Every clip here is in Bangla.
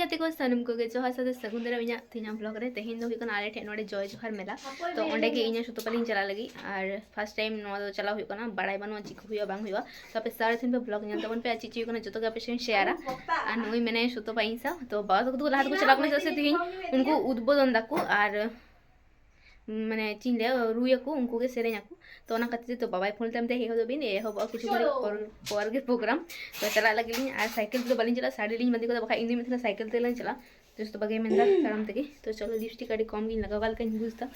ᱜᱟᱛᱮ ᱠᱚ ᱥᱟᱱᱟᱢ ᱠᱚᱜᱮ ᱡᱚᱦᱟᱨ ᱥᱟᱫᱮ ᱥᱟᱹᱜᱩᱱ ᱜᱮ ᱤᱧᱟᱹᱜ ᱛᱮᱦᱮᱧᱟᱜ ᱵᱞᱚᱜ ᱨᱮ ᱛᱮᱦᱮᱧ ᱫᱚ ᱦᱩᱭᱩᱜ ᱠᱟᱱᱟ ᱟᱞᱮ ᱴᱷᱮᱱ ᱱᱚᱰᱮ ᱡᱚᱭ ᱡᱚᱦᱟᱨ ᱢᱮᱞᱟ ᱛᱚ ᱚᱸᱰᱮ ᱜᱮ ᱤᱧ ᱥᱚᱛᱚᱯᱟᱞᱤᱧ ᱪᱟᱞᱟᱜ ᱞᱟᱹᱜᱤᱫ ᱟᱨ ᱯᱷᱟᱥᱴ ᱴᱟᱭᱤᱢ ᱱᱚᱣᱟ ᱫᱚ ᱪᱟᱞᱟᱣ ᱦᱩᱭᱩᱜ ᱠᱟᱱᱟ ᱵᱟᱲᱟᱭ ᱵᱟᱹᱱᱩᱜᱼᱟ ᱪᱮᱫ ᱠᱚ ᱦᱩᱭᱩᱜᱼᱟ ᱵᱟᱝ ᱦᱩᱭᱩᱜᱼᱟ ᱛᱚ ᱟᱯᱮ ᱥᱟᱨᱟ ᱛᱤᱱ ᱯᱮ ᱵᱞᱚᱜ ᱧᱮᱞ ᱛᱟᱵᱚᱱ ᱯᱮ ᱟᱨ ᱪᱮᱫ ᱦᱩᱭᱩᱜ ᱠᱟᱱᱟ ᱡᱚᱛᱚ ᱜᱮ ᱟᱯᱮ ᱥᱮᱧ ᱥᱮᱭᱟᱨᱟ ᱟᱨ ᱱᱩᱭ ᱢᱮᱱᱟᱭ ᱥᱩᱛᱚᱯᱟ ᱤᱧ ᱥᱟᱶ ᱛᱚ ᱵᱟᱵᱟ ᱛᱟᱠᱚ ᱫᱚ ᱞᱟᱦᱟ ᱛᱮᱠᱚ ᱪᱟᱞᱟᱣ ᱠᱟᱱᱟ ᱪᱮᱫᱟᱜ ᱥᱮ ᱛᱮᱦᱮᱧ ᱩᱱᱠᱩ ᱩᱫᱽᱵᱳᱫᱚᱱ ᱫᱟᱠᱚ ᱟᱨ ᱢᱟᱱᱮ ᱪᱮᱫ ᱤᱧ ᱞᱟᱹᱭᱟ ᱨᱩᱭᱟᱠᱚ ᱩᱱᱠᱩ ᱜᱮ ᱥᱮᱨᱮᱧᱟᱠᱚ ᱛᱚ ᱚᱱᱟ ᱠᱷᱟᱹᱛᱤᱨ ᱛᱮ ᱛᱚ ᱵᱟᱵᱟᱭ ᱯᱷᱳᱱ ᱛᱟᱭᱚᱢ ᱛᱮ ᱮᱦᱚᱵ ᱵᱤᱱ ᱮᱦᱚᱵᱚᱜᱼᱟ ᱠᱤᱪᱷᱩ ᱜᱷᱟᱹᱲᱤᱡ ᱯᱚᱨ ᱜᱮ ᱯᱨᱳᱜᱨᱟᱢ ᱛᱚ ᱪᱟᱞᱟᱜ ᱞᱟᱹᱜᱤᱫ ᱞᱤᱧ ᱟᱨ ᱥᱟᱭᱠᱮᱞ ᱛᱮᱫᱚ ᱵᱟᱹᱞᱤᱧ ᱪᱟᱞᱟᱜᱼᱟ ᱥᱟᱹᱲᱤ ᱞᱤᱧ ᱵᱟᱸᱫᱮ ᱠᱟᱫᱟ ᱵᱟᱠᱷᱟᱡ ᱤᱧᱫᱩᱧ ᱢᱮᱱ ᱥᱟᱭᱠᱮᱞ ᱛᱮᱞᱟᱝ ᱪᱟᱞᱟᱜᱼᱟ ᱡᱚᱥ ᱵᱟᱜᱮ ᱢᱮᱱᱫᱟ ᱛᱟᱲᱟᱢ ᱛᱮᱜᱮ ᱛᱚ চলো লিপস্টিক আᱹᱰি ᱠᱚᱢ ᱜᱤᱧ ᱞᱟᱜᱟᱣ ᱞᱮᱠᱟᱧ ᱵᱩᱡᱽᱫᱟ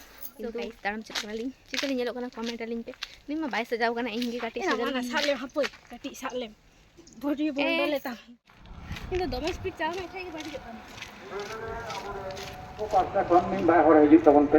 ᱛᱚ ᱜᱟᱭᱤᱥ ᱛᱟᱲᱟᱢ ᱪᱟᱞᱟᱜ ᱠᱟᱱᱟᱞᱤᱧ ᱪᱤᱠᱟᱹ ᱞᱤᱧ ᱧᱮᱞᱚᱜ ᱠᱟᱱᱟ ᱠᱚᱢᱮᱱᱴ ᱟᱹᱞᱤᱧ ᱯᱮ ᱤᱧ ᱢᱟ ᱵᱟᱭ ᱥᱟᱡᱟᱣ ᱠᱟᱱᱟ ᱤᱧ ᱜᱮ ᱠᱟᱹᱴᱤᱡ ᱥᱟᱡᱟᱣ ᱞᱤᱧ ᱥᱟᱵ ᱞᱮᱢ ᱦᱟᱯᱳᱭ ᱠᱟᱹᱴᱤᱡ ᱥᱟᱵ ᱞᱮᱢ ᱵᱚᱰᱤ ᱵᱚᱱᱫᱚ ᱞᱮᱛᱟ ᱤᱧ ᱫᱚ ᱫᱚᱢᱮ ᱥᱯᱤᱰ ᱪᱟᱞᱟᱣ ᱢᱮ ᱠᱷᱟᱡ ᱜᱮ ᱵᱟᱹᱲᱤᱡᱚᱜ ᱠᱟᱱᱟ ᱚᱠᱟ ᱠᱷᱚᱱ ᱢᱤᱫ ᱵᱟᱭ ᱦᱚᱲ ᱦᱤᱡᱩᱜ ᱛᱟᱵᱚᱱ ᱯᱮ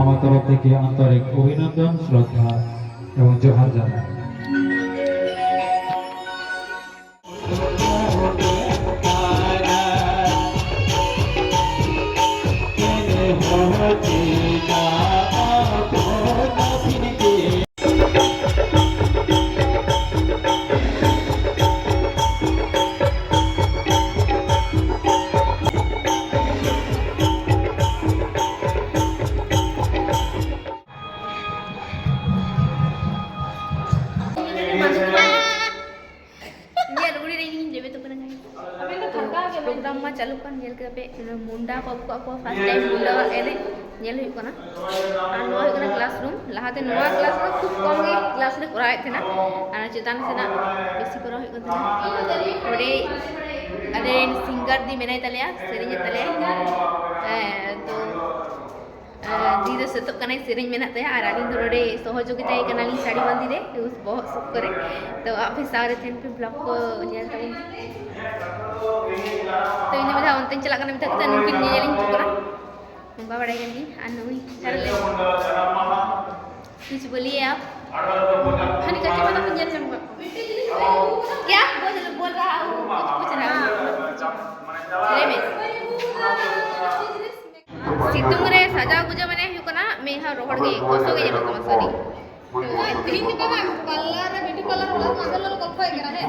আমার তরফ থেকে আন্তরিক অভিনন্দন শ্রদ্ধা এবং জোহার জানাই। ᱯᱨᱳᱜᱨᱟᱢ ᱢᱟ ᱪᱟᱹᱞᱩᱜ ᱠᱟᱱ ᱧᱮᱞ ᱠᱮᱫᱟ ᱯᱮ ᱢᱩᱱᱰᱟ ᱠᱚ ᱟᱹᱜᱩ ᱠᱟᱜ ᱠᱚᱣᱟ ᱯᱷᱟᱥᱴ ᱴᱟᱭᱤᱢ ᱢᱩᱱᱰᱟ ᱮᱱᱮᱡ ᱧᱮᱞ ᱦᱩᱭᱩᱜ ᱠᱟᱱᱟ ᱟᱨ ᱱᱚᱣᱟ ᱦᱩᱭᱩᱜ ᱠᱟᱱᱟ ᱠᱞᱟᱥᱨᱩᱢ ᱞᱟᱦᱟᱛᱮ ᱱᱚᱣᱟ ᱠᱞᱟᱥ ᱨᱮ ᱠᱷᱩᱵ ᱠᱚᱢ ᱜᱮ ᱠᱞᱟᱥ ᱞᱮ ᱠᱚᱨᱟᱣᱮᱫ ᱛᱟᱦᱮᱱᱟ ᱟᱨ ᱪᱮᱛᱟᱱ ᱥᱮᱱᱟᱜ ᱵᱮᱥᱤ ᱠᱚᱨᱟᱣ ᱦᱩᱭᱩᱜ ᱠᱟᱱ ᱛᱟᱦᱮᱱᱟ ᱚᱸᱰᱮ ᱟᱞᱮ ᱥᱤᱝᱜᱟᱨ ᱫᱤ ᱢᱮᱱᱟᱭ ᱛᱟᱞᱮᱭᱟ ᱥᱮᱨᱮᱧᱮᱫ ᱛᱟᱞᱮᱭᱟᱭ ᱦᱮᱸ ᱛᱚ ᱫᱚ ᱥᱮᱛᱚᱜ ᱠᱟᱱᱟᱭ ᱥᱮᱨᱮᱧ ᱢᱮᱱᱟᱜ ᱛᱟᱭᱟ ᱟᱨ ᱟᱹᱞᱤᱧ ᱫᱚ ᱱᱚᱰᱮ ᱥᱚᱦᱚᱡᱳᱜᱤᱛᱟᱭ ᱠᱟᱱᱟᱞᱤᱧ ᱥᱟᱹᱲᱤ ᱵᱟᱸᱫᱮ ᱨᱮ ᱩᱥ ᱵᱚᱦᱚᱜ ᱥᱩᱠ ᱠᱚᱨᱮ ᱛᱚ ᱟᱯᱮ ᱥᱟᱶᱨᱮ ᱛᱮᱦᱮᱧ ᱯᱮ ᱵᱞᱚᱜ ᱠᱚ ᱧᱮᱞ ᱛᱟᱵᱚᱱ ᱛᱚ ᱤᱧ ᱫᱚ ᱢᱤᱫ ᱫᱷᱟᱣ ᱚᱱᱛᱮᱧ ᱪᱟᱞᱟᱜ ᱠᱟᱱᱟ ᱢᱮᱛᱟᱜ ᱠᱟᱛᱮ ᱱᱩᱠᱤᱱ ᱧᱮᱧᱮᱞᱤᱧ ᱦᱤᱡᱩᱜ ᱠᱟᱱᱟ ᱱᱚᱝᱠᱟ ᱵᱟᱲᱟᱭ ᱠᱟᱱ ᱜᱤᱧ ᱟᱨ ᱱᱩᱭ ᱪᱟᱞᱮ कुछ बोलिए आप ᱦᱟᱹᱱᱤ ᱠᱟᱪᱟ ᱵᱟᱫᱟ ᱠᱚ ᱧᱮᱞ ᱧᱟᱢ ᱠᱟᱜ ᱠᱚᱣᱟ क्या बोल बोल रहा हूँ कुछ पूछ रहा हूँ ᱞᱟᱹᱭ ᱢᱮ ᱥᱤᱛᱩᱝ ᱨᱮ ᱥᱟᱡᱟᱣ ᱜᱩᱡᱟᱹᱣ અમે હા રોહડ ગઈ કોસો ગઈ ને કોસરી तीन के बाद कलर ब्यूटी कलर वाला मादल लोग कब कोई करा है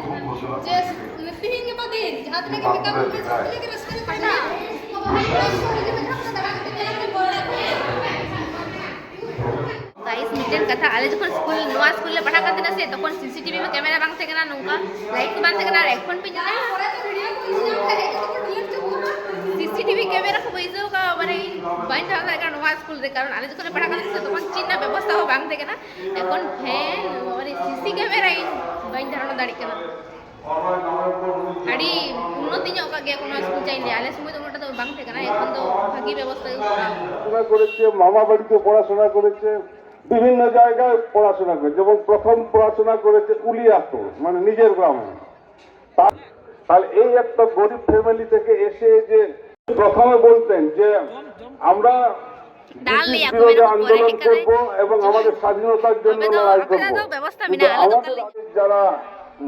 जैस तीन के बाद दिन जहाँ तक के मेकअप में जहाँ तक के रस्ते में पड़ा गाइस मिटेन कथा आले जखन स्कूल नवा स्कूल ले पढ़ा करते ना से तखन सीसीटीवी में कैमरा बांग से ना नौका लाइक बांग थे ना रेकॉर्ड पे जाना খুলতে কারণ আমি যখন পড়া করতে তখন চিন্তা ব্যবস্থা হোক বাং থেকে না। এখন ফ্যান মানে সিসি ক্যামেরা ᱵᱟᱹᱧ ᱫᱷᱟᱨᱚᱱᱟ ᱫᱟᱲᱮᱜ ᱠᱟᱱᱟ ᱟᱹᱰᱤ ᱩᱱᱱᱚᱛᱤ ᱧᱚᱜ ᱠᱟᱜ ᱜᱮᱭᱟ ᱚᱱᱟ ᱥᱠᱩᱞ ᱪᱟᱹᱭ আলে সময় ᱥᱚᱢᱚᱭ ᱫᱚ ᱩᱱᱟᱹᱜᱴᱟ ᱫᱚ ᱵᱟᱝ ᱛᱟᱦᱮᱸ ᱠᱟᱱᱟ ᱮᱠᱷᱚᱱ ᱫᱚ ᱵᱷᱟᱜᱤ করেছে, মামা বাড়িতে পড়াশোনা করেছে, বিভিন্ন জায়গায় পড়াশোনা করেছে। যেমন প্রথম পড়াশোনা করেছে উলিয়াতো মানে নিজের গ্রামে। তাহলে এই একটা গরিব ফ্যামিলি থেকে এসে যে প্রথমে বলতেন যে, আমরা এবং আমাদের স্বাধীনতার জন্য লড়াই করব তো ব্যবস্থা কিন্তু মেনে আলাদা আমাদের করলে- আগের যারা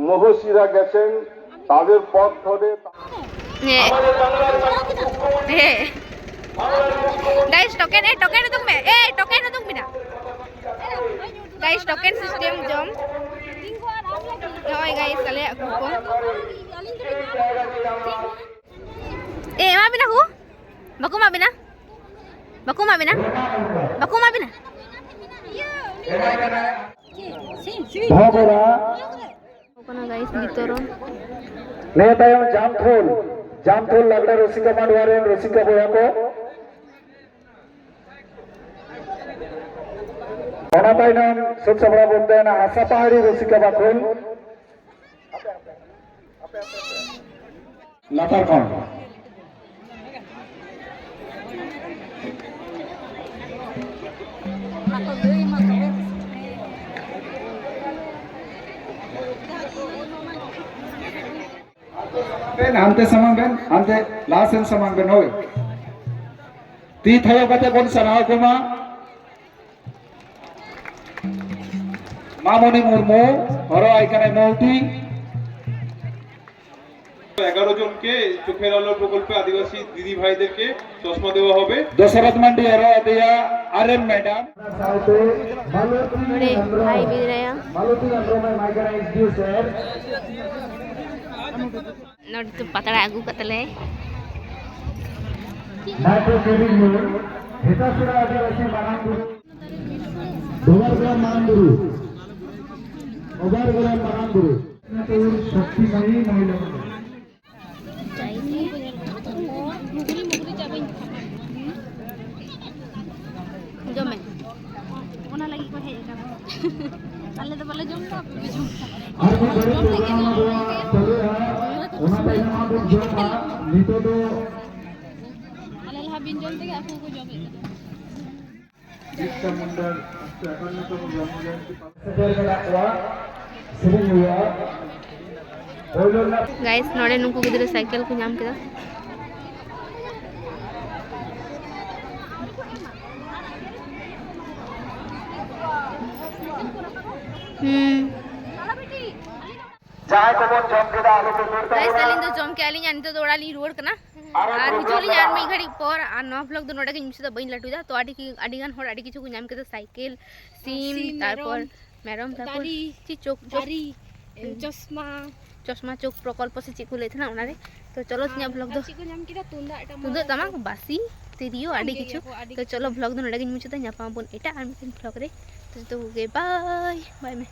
মহর্ষিরা গেছেন তাদের পথ ধরে guys token eh token itu me eh token itu mina guys token system jom Hoy guys বা কমাবে না বা কমাবে না বিতরণ નેતાયણ જામથોલ જામથોલ લાગડા રસિકા માંડવારે રસિકા બોયાકો ભણાભાઈ નામ સુખ સભા બોલતા આશા પહાડી રસિકા બાખોલ લાતાર કોણ બેન આમ તે સમાન બેન આમ તે લાસન સમાન બેન હોય તી થયો કતે કોણ સનાવકુમાં মামনি মুর্মু ধরো এখানে মৌটি এগারো জনকে চোখের আলো প্রকল্পে আদিবাসী দিদি ভাইদেরকে চশমা দেওয়া হবে দশরথ মান্ডি আরো দিয়া আর এম ম্যাডাম মালতী নাম্বার মাইগ্রাইট ডিউ স্যার ᱱᱚᱰᱮ ᱯᱟᱛᱲᱟ ᱟᱹᱜᱩ ᱠᱟᱛᱮᱞᱮ ᱡᱚᱢᱮ ᱚᱱᱟ ᱞᱟᱹᱜᱤᱫ ᱠᱚ ᱦᱮᱡ ᱟᱠᱟᱱᱟ ᱟᱞᱮ ᱫᱚ ᱵᱟᱞᱮ ᱡᱚᱢ ᱫᱟ ᱟᱯᱮ ᱯᱮ ᱡᱚᱢ ᱫᱟ ᱡᱚᱢ ᱞᱟᱹᱜᱤᱫ ગાઈસ નોડે નુકુ કીધું સાયકલ કો નામ કીધા હમ ᱟᱹᱞᱤᱧ ᱫᱚ ᱡᱚᱢ ᱠᱮᱜᱼᱟ ᱞᱤᱧ ᱟᱨ ᱱᱤᱛᱚᱜ ᱫᱚ ᱚᱲᱟᱜ ᱞᱤᱧ ᱨᱩᱣᱟᱹᱲ ᱠᱟᱱᱟ ᱟᱨ ᱦᱤᱡᱩᱜ ᱞᱤᱧ ᱟᱨ ᱢᱤᱫ ᱜᱷᱟᱹᱲᱤᱡ ᱯᱚᱨ ᱟᱨ ᱱᱚᱣᱟ ᱵᱞᱚᱜ ᱫᱚ ᱱᱚᱰᱮ ᱜᱮ ᱤᱧ ᱫᱚ ᱵᱟᱹᱧ ᱞᱟᱹᱴᱩᱭᱟ ᱛᱚ ᱟᱹᱰᱤ ᱟᱹᱰᱤᱜᱟᱱ ᱦᱚᱲ ᱟᱹᱰᱤ ᱠᱤᱪᱷᱩ ᱠᱚ ᱧᱟᱢ ᱠᱮᱫᱟ ᱥᱟᱭᱠᱮᱞ ᱥᱤᱢ ᱛᱟᱨᱯᱚর ᱢᱮᱨᱚᱢ ᱛᱟᱨᱯᱚᱨ ᱪᱮᱫ ᱪᱳᱠ ᱪᱚᱥᱢᱟ চশমা চোখ প্রকল্প সে চেক লেই থানা ওনারে তো চলো তিনা ব্লগ দো তুদো তামা বাসি তিরিও আডি কিছু তো চলো ব্লগ দো নডা গিন মুচুতা নাপাবন এটা আর মিটিং ব্লগ রে তো তো গে বাই বাই মে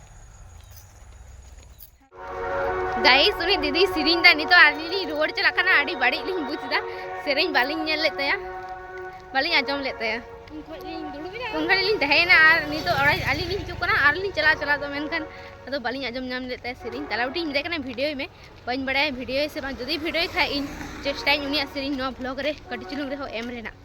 ᱜᱟᱭᱤᱥ ᱩᱱᱤ ᱫᱤᱫᱤ ᱥᱮᱨᱮᱧ ᱫᱟ ᱱᱤᱛᱚᱜ ᱟᱹᱞᱤᱧ ᱞᱤᱧ ᱨᱩᱣᱟᱹᱲ ᱪᱟᱞᱟᱜ ᱠᱟᱱᱟ ᱟᱹᱰᱤ ᱵᱟᱹᱲᱤᱡ ᱞᱤᱧ ᱵᱩᱡᱽ ᱮᱫᱟ ᱥᱮᱨᱮᱧ ᱵᱟᱹᱞᱤᱧ ᱧᱮᱞ ᱞᱮᱫ ᱛᱟᱭᱟ ᱵᱟᱹᱞᱤᱧ ᱟᱸᱡᱚᱢ ᱞᱮᱫ ᱛᱟᱭᱟ ᱩᱱᱠᱷᱚᱱ ᱞᱤᱧ ᱛᱟᱦᱮᱸᱭᱮᱱᱟ ᱟᱨ ᱱᱤᱛᱚᱜ ᱚᱲᱟᱜ ᱟᱹᱞᱤᱧ ᱞᱤᱧ ᱦᱤᱡᱩᱜ ᱠᱟᱱᱟ ᱟᱨ ᱞᱤᱧ ᱪᱟᱞᱟᱣ ᱪᱟᱞᱟᱣ ᱫᱚ ᱢᱮᱱᱠᱷᱟᱱ ᱟᱫᱚ ᱵᱟᱹᱞᱤᱧ ᱟᱸᱡᱚᱢ ᱧᱟᱢ ᱞᱮᱫ ᱛᱟᱭᱟ ᱥᱮᱨᱮᱧ ᱛᱟᱞᱟᱵᱩᱴᱤᱧ ᱢᱮᱛᱟᱭ ᱠᱟᱱᱟ ᱵᱷᱤᱰᱭᱳᱭ ᱢᱮ ᱵᱟᱹᱧ ᱵᱟᱲᱟᱭᱟ ᱵᱷᱤᱰᱭᱳᱭ ᱥᱮ ᱵᱟᱝ ᱡᱩᱫᱤ ᱵᱷᱤᱰᱭᱳᱭ ᱠᱷᱟᱡ ᱤᱧ ᱪᱮᱥᱴᱟᱭᱟᱹᱧ ᱩᱱᱤᱭᱟᱜ ᱥᱮᱨᱮᱧ ᱱᱚᱣᱟ ᱵᱞᱚᱜ ᱨᱮ ᱠᱟᱹᱴᱤᱡ ᱪᱩᱞᱩᱝ ᱨᱮᱦᱚᱸ ᱮᱢ ᱨᱮᱱᱟᱜ